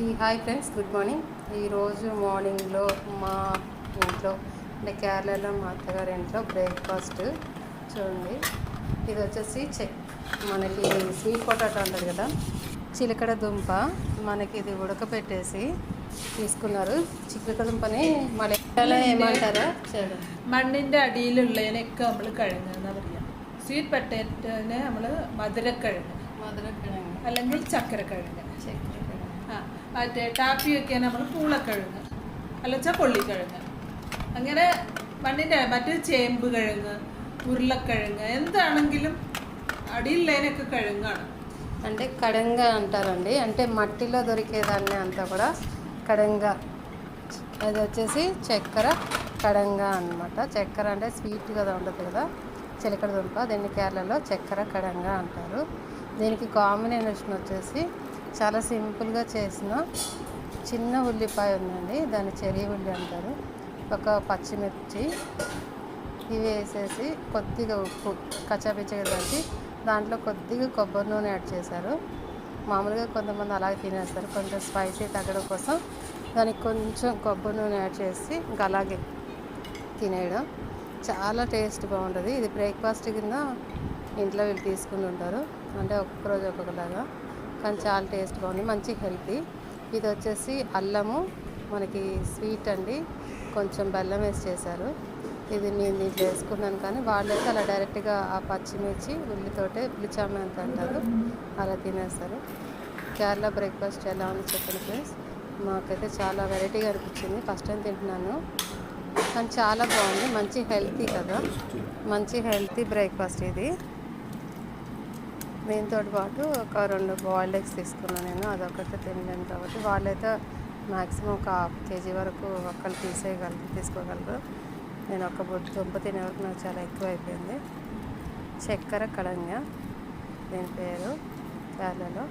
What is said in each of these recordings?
ఈ hi friends good morning ఈరోజు మార్నింగ్లో మా ఇంట్లో అంటే కేరళలో మా అత్తగారి ఇంట్లో బ్రేక్ఫాస్ట్ చూడండి ఇది వచ్చేసి చెక్ మనకి స్వీట్ పొటాటో అంటారు కదా చిలకడ దుంప మనకి ఇది ఉడకపెట్టేసి తీసుకున్నారు ചിക്കട దుంపని മലയാളം ఏమంటారా చూడండి മണ്ണിൻ്റെ അടിയിലുള്ളതിനൊക്കെ നമ്മൾ കഴുകുക എന്നാ പറയുക സ്വീറ്റ് പൊട്ടാറ്റോനെ നമ്മൾ മധുരക്കിഴങ്ങ് മധുരക്കിഴങ്ങ് അല്ലെങ്കിൽ ചക്കരക്കിഴങ്ങ് ചക്കരക്കിഴങ്ങ് ആ മറ്റേ ടാപ്പിയൊക്കെ നമ്മൾ പൂളക്കിഴങ്ങ് അല്ലച്ചാൽ കൊള്ളിക്കിഴങ്ങ് അങ്ങനെ മണ്ണിൻ്റെ മറ്റ് ചേമ്പ് കിഴങ്ങ് ഉരുളക്കിഴങ്ങ് എന്താണെങ്കിലും അടിയിലുള്ളതിനൊക്കെ കിഴങ്ങാണ് అంటే కడంగ అంటారండి అంటే మట్టిలో దొరికేదాన్ని అంతా కూడా కడంగ అది వచ్చేసి చక్కెర కడంగ అన్నమాట చక్కెర అంటే స్వీట్ కదా ఉంటుంది కదా చిలకడ దుంప దీన్ని కేరళలో చక్కెర కడంగ అంటారు దీనికి కాంబినేషన్ వచ్చేసి చాలా సింపుల్గా చేసిన చిన్న ఉల్లిపాయ ఉందండి దాన్ని చెరి ఉల్లి అంటారు. ఒక పచ్చిమిర్చి ఇవి వేసేసి కొద్దిగా ఉప్పు కచ్చాపిచ్చగా దంచి దాంట్లో కొద్దిగా కొబ్బరి నూనె యాడ్ చేశారు. మామూలుగా కొంతమంది అలాగే తినేస్తారు కొంచెం స్పైసీ తగ్గడం కోసం. దానికి కొంచెం కొబ్బరి నూనె యాడ్ చేసి ఇంకా అలాగే తినేయడం. చాలా టేస్ట్ బాగుంటుంది. ఇది బ్రేక్ఫాస్ట్ కింద ఇంట్లో వీళ్ళు తీసుకుని ఉంటారు అంటే ఒక్కొక్క రోజు ఒక్కొక్కలాగా. కానీ చాలా టేస్ట్ బాగుంది. మంచి హెల్తీ. ఇది వచ్చేసి అల్లము. మనకి స్వీట్ అండి. కొంచెం బెల్లం వేసి చేశారు. ఇది నేను దీంట్లో వేసుకున్నాను కానీ వాళ్ళైతే అలా డైరెక్ట్గా ఆ పచ్చిమిర్చి ఉల్లితోటే పులిచామంత అంటారు. అలా తినేస్తారు. కేరళ బ్రేక్ఫాస్ట్ ఎలా ఉంది చెప్పండి ఫ్రెండ్స్? మాకైతే చాలా వెరైటీగా అనిపించింది. ఫస్ట్ టైం తింటున్నాను. కానీ చాలా బాగుంది. మంచి హెల్తీ కదా. మంచి హెల్తీ బ్రేక్ఫాస్ట్ ఇది. దీంతో పాటు ఒక రెండు బాయిల్డ్ ఎగ్స్ తీసుకున్నాను నేను. అదొకటి తినలేను కాబట్టి వాళ్ళైతే మ్యాక్సిమం ఒక హాఫ్ కేజీ వరకు ఒక్కళ్ళు తీసేయగలరు తీసుకోగలరు. నేను ఒక బొట్టు దుంప తినే వరకు నాకు చాలా ఎక్కువ అయిపోయింది చక్కెర కడంగ దీని పేరు కేరళలో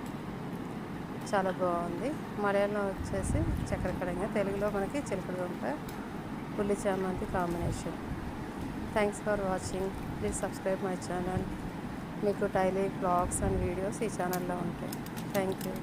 చాలా బాగుంది. మలయాళం వచ్చేసి చక్కెర కడంగ తెలుగులో మనకి చిలకడ దుంప పుల్లి చామంతి combination. Thanks for watching please subscribe my channel మీకు డైలీ బ్లాగ్స్ అండ్ వీడియోస్ ఈ ఛానల్లో ఉంటాయి. Thank you